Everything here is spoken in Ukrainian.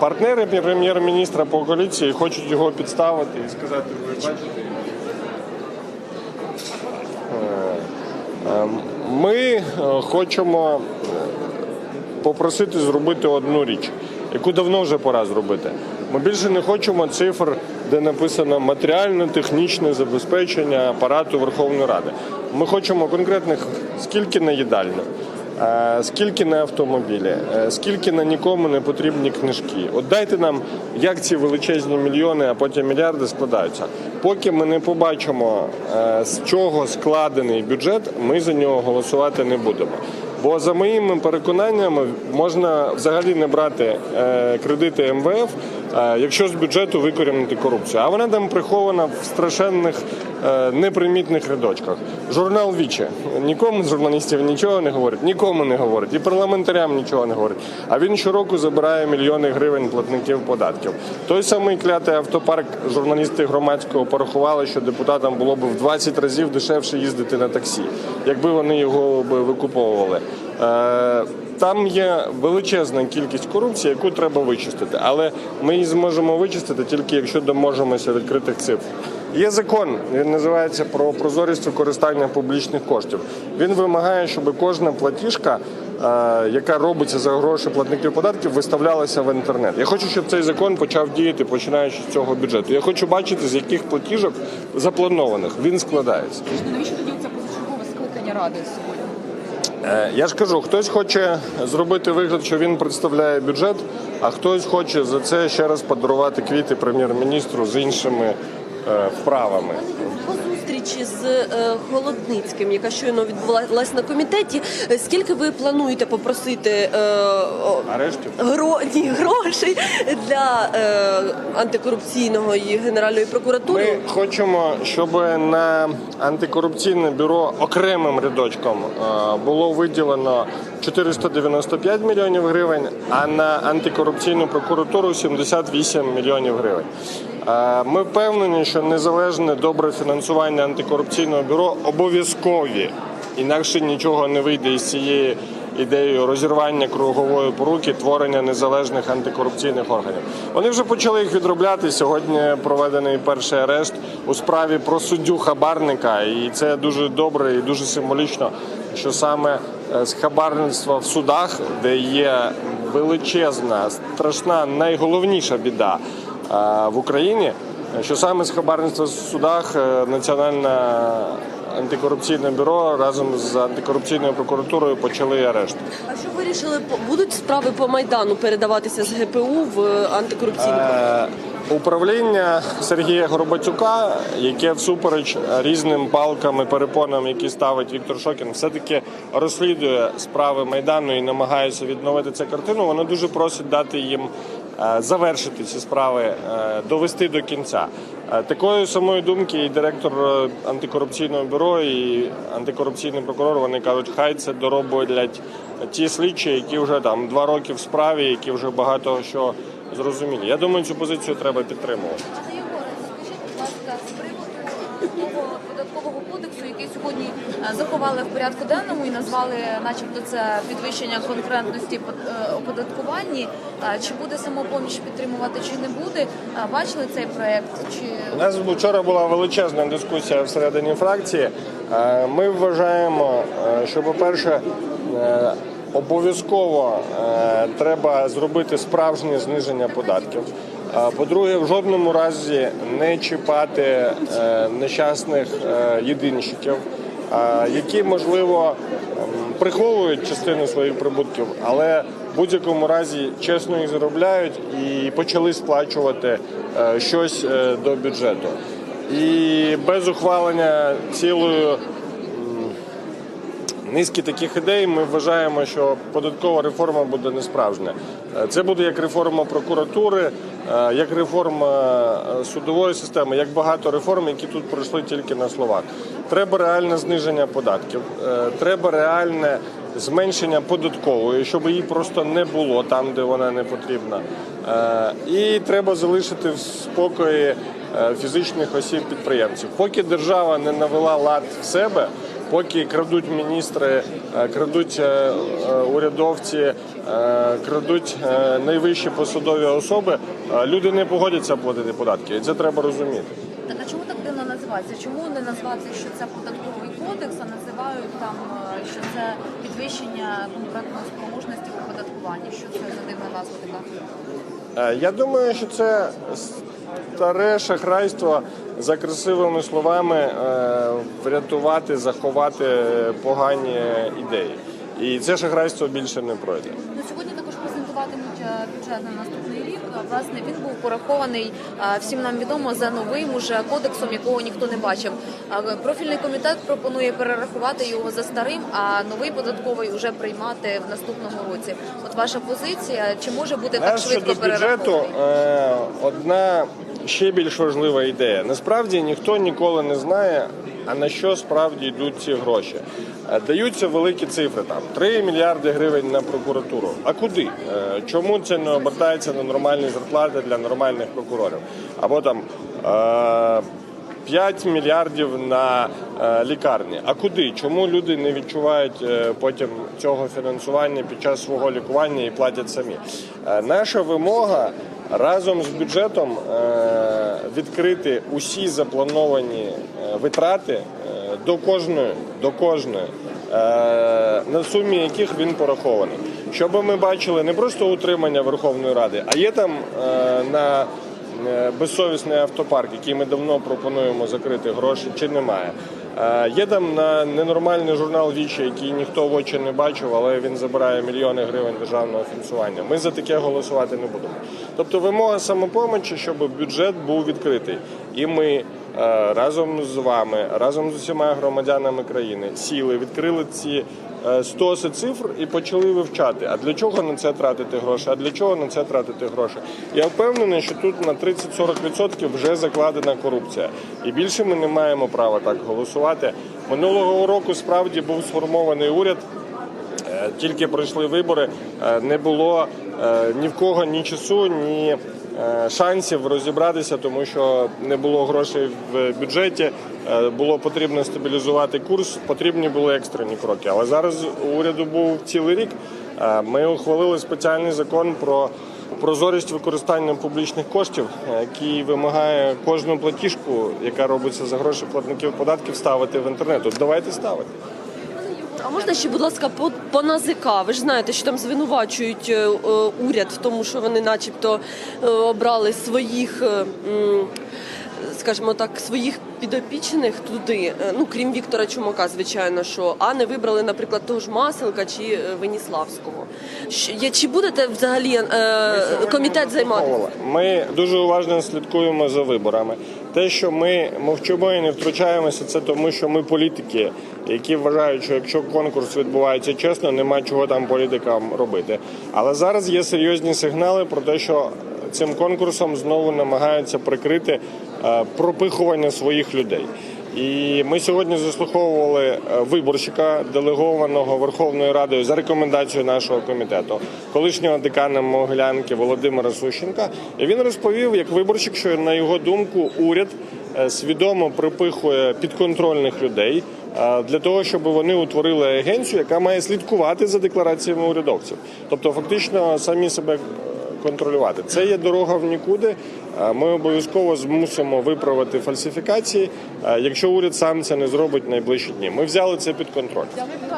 партнери прем'єр-міністра по коаліції хочуть його підставити і сказати, ви бачите. Е, е, Ми е, хочемо попросити зробити одну річ, яку давно вже пора зробити. Ми більше не хочемо цифр, де написано матеріально-технічне забезпечення апарату Верховної Ради. Ми хочемо конкретних скільки на їдальню, е, скільки на автомобілі, е, скільки на нікому не потрібні книжки. От дайте нам, як ці величезні мільйони, а потім мільярди складаються. Поки ми не побачимо, е, з чого складений бюджет, ми за нього голосувати не будемо. Бо за моїми переконаннями можна взагалі не брати е, кредити МВФ, якщо з бюджету викорінити корупцію. А вона там прихована в страшенних е, непримітних рядочках. Журнал Віче нікому з журналістів нічого не говорить, нікому не говорить, і парламентарям нічого не говорить. А він щороку забирає мільйони гривень платників податків. Той самий клятий автопарк журналісти громадського порахували, що депутатам було б в 20 разів дешевше їздити на таксі, якби вони його викуповували. Там є величезна кількість корупції, яку треба вичистити, але ми її зможемо вичистити тільки якщо доможемося відкритих цифр. Є закон, він називається про прозорість використання публічних коштів. Він вимагає, щоб кожна платіжка, е, яка робиться за гроші платників податків, виставлялася в інтернет. Я хочу, щоб цей закон почав діяти починаючи з цього бюджету. Я хочу бачити, з яких платіжок запланованих він складається. Навіщо тоді це позачергове скликання ради Я ж кажу, хтось хоче зробити вигляд, що він представляє бюджет, а хтось хоче за це ще раз подарувати квіти прем'єр-міністру з іншими е, вправами. По зустрічі з е, Холодницьким, яка щойно відбулася на комітеті, е, скільки ви плануєте попросити е, Арештів? гро, ні, грошей для е, антикорупційного і генеральної прокуратури? Ми хочемо, щоб на антикорупційне бюро окремим рядочком е, було виділено 495 мільйонів гривень, а на антикорупційну прокуратуру 78 мільйонів гривень. Е, Ми впевнені, що незалежне добре фінансування антикорупційного бюро обов'язкові, інакше нічого не вийде із цієї ідеєю розірвання кругової поруки, творення незалежних антикорупційних органів. Вони вже почали їх відробляти. Сьогодні проведений перший арешт у справі про суддю хабарника, і це дуже добре і дуже символічно, що саме з хабарництва в судах, де є величезна, страшна, найголовніша біда е, в Україні, що саме з хабарництва в судах е, національна. Антикорупційне бюро разом з антикорупційною прокуратурою почали арешт. А що вирішили? Будуть справи по майдану передаватися з ГПУ в е, антикорупційну Е, Управління Сергія Горбатюка, яке всупереч різним палкам і перепонам, які ставить Віктор Шокін, все-таки розслідує справи майдану і намагається відновити цю картину. Воно дуже просить дати їм е, завершити ці справи, е, довести до кінця. Е, Такої самої думки і директор антикорупційного бюро і антикорупційний прокурор. Вони кажуть, хай це дороблять ті слідчі, які вже там два роки в справі, які вже багато що зрозумілі. Я думаю, цю позицію треба підтримувати. Пане Єгоре, скажіть, будь ласка, з приводу нового податкового кодексу, який сьогодні е, заховали в порядку денному і назвали, начебто, це підвищення конкурентності по- е, оподаткуванні. Е, Чи буде самопоміч підтримувати, чи не буде? Бачили цей проект? Чи У нас вчора була величезна дискусія всередині фракції. Ми вважаємо, що, по-перше, е, обов'язково е, треба зробити справжнє зниження податків. По-друге, в жодному разі не чіпати е, нещасних е, єдинщиків, які можливо приховують частину своїх прибутків, але в будь-якому разі чесно їх заробляють і почали сплачувати щось до бюджету. І без ухвалення цілої низки таких ідей ми вважаємо, що податкова реформа буде несправжня. Е, Це буде як реформа прокуратури, е, як реформа е, судової системи, як багато реформ, які тут пройшли тільки на словах. Треба реальне зниження податків, треба реальне зменшення податкової, щоб її просто не було там, де вона не потрібна. І треба залишити в спокої фізичних осіб підприємців. Поки держава не навела лад в себе. Поки крадуть міністри, е, крадуть е, е, урядовці, крадуть найвищі посадові особи, люди не погодяться платити податки. І це треба розуміти. Так а чому так дивно називається? Чому не назвати, що це податковий кодекс, а називають там, що це підвищення конкурентної спроможності в оподаткуванні? Що це за дивна назва така? Е, Я думаю, що це старе шахрайство за красивими словами е, врятувати, заховати погані ідеї. І це шахрайство більше не пройде. На сьогодні також презентуватимуть е, бюджет на наступний Власне, він був порахований всім нам відомо за новим уже кодексом, якого ніхто не бачив. Профільний комітет пропонує перерахувати його за старим, а новий податковий уже приймати в наступному році. От ваша позиція, чи може бути так швидко перерахований? бюджету е, одна ще більш важлива ідея. Насправді ніхто ніколи не знає, а на що справді йдуть ці гроші. Е, Даються великі цифри там 3 мільярди гривень на прокуратуру. А куди? Е, Чому це не обертається на нормальні зарплати для нормальних прокурорів? Або там. е, 5 мільярдів на е, лікарні. А куди? Чому люди не відчувають е, потім цього фінансування під час свого лікування і платять самі? Е, наша вимога разом з бюджетом е, відкрити усі заплановані е, витрати е, до кожної, до кожної. е, На сумі яких він порахований, щоб ми бачили не просто утримання Верховної Ради, а є там на безсовісний автопарк, який ми давно пропонуємо закрити гроші, чи немає. Е, Є там на ненормальний журнал Вічі, який ніхто в очі не бачив, але він забирає мільйони гривень державного фінансування. Ми за таке голосувати не будемо. Тобто вимога самопомочі, щоб бюджет був відкритий. І ми разом з вами, разом з усіма громадянами країни сіли, відкрили ці е, стоси цифр і почали вивчати. А для чого на це тратити гроші? А для чого на це тратити гроші? Я впевнений, що тут на 30-40% вже закладена корупція. І більше ми не маємо права так голосувати. Минулого року справді був сформований уряд. Е, Тільки пройшли вибори, е, не було е, ні в кого ні часу, ні е, шансів розібратися, тому що не було грошей в бюджеті. е, Було потрібно стабілізувати курс, потрібні були екстрені кроки. Але зараз у уряду був цілий рік. Е, Ми ухвалили спеціальний закон про прозорість використання публічних коштів, е, який вимагає кожну платіжку, яка робиться за гроші платників податків, ставити в інтернет. От давайте ставити. А можна ще, будь ласка, по, по НАЗК? Ви ж знаєте, що там звинувачують е, е, уряд в тому, що вони, начебто, е, обрали своїх, е, м, скажімо так, своїх підопічних туди. Е, Ну крім Віктора Чумака, звичайно, що а не вибрали, наприклад, того ж Маселка чи е, Веніславського. Що- є- Чи будете взагалі е, комітет займатися? Ми дуже уважно слідкуємо за виборами. Те, що ми мовчимо і не втручаємося, це тому, що ми політики, які вважають, що якщо конкурс відбувається чесно, нема чого там політикам робити. Але зараз є серйозні сигнали про те, що цим конкурсом знову намагаються прикрити е, пропихування своїх людей. І ми сьогодні заслуховували е, виборщика, делегованого Верховною Радою за рекомендацією нашого комітету, колишнього декана Могилянки Володимира Сущенка. І він розповів, як виборщик, що на його думку уряд е, свідомо припихує підконтрольних людей е, для того, щоб вони утворили агенцію, яка має слідкувати за деклараціями урядовців. Тобто, фактично, самі себе контролювати. Це є дорога в нікуди. Е, Ми обов'язково змусимо виправити фальсифікації, е, якщо уряд сам це не зробить в найближчі дні. Ми взяли це під контроль.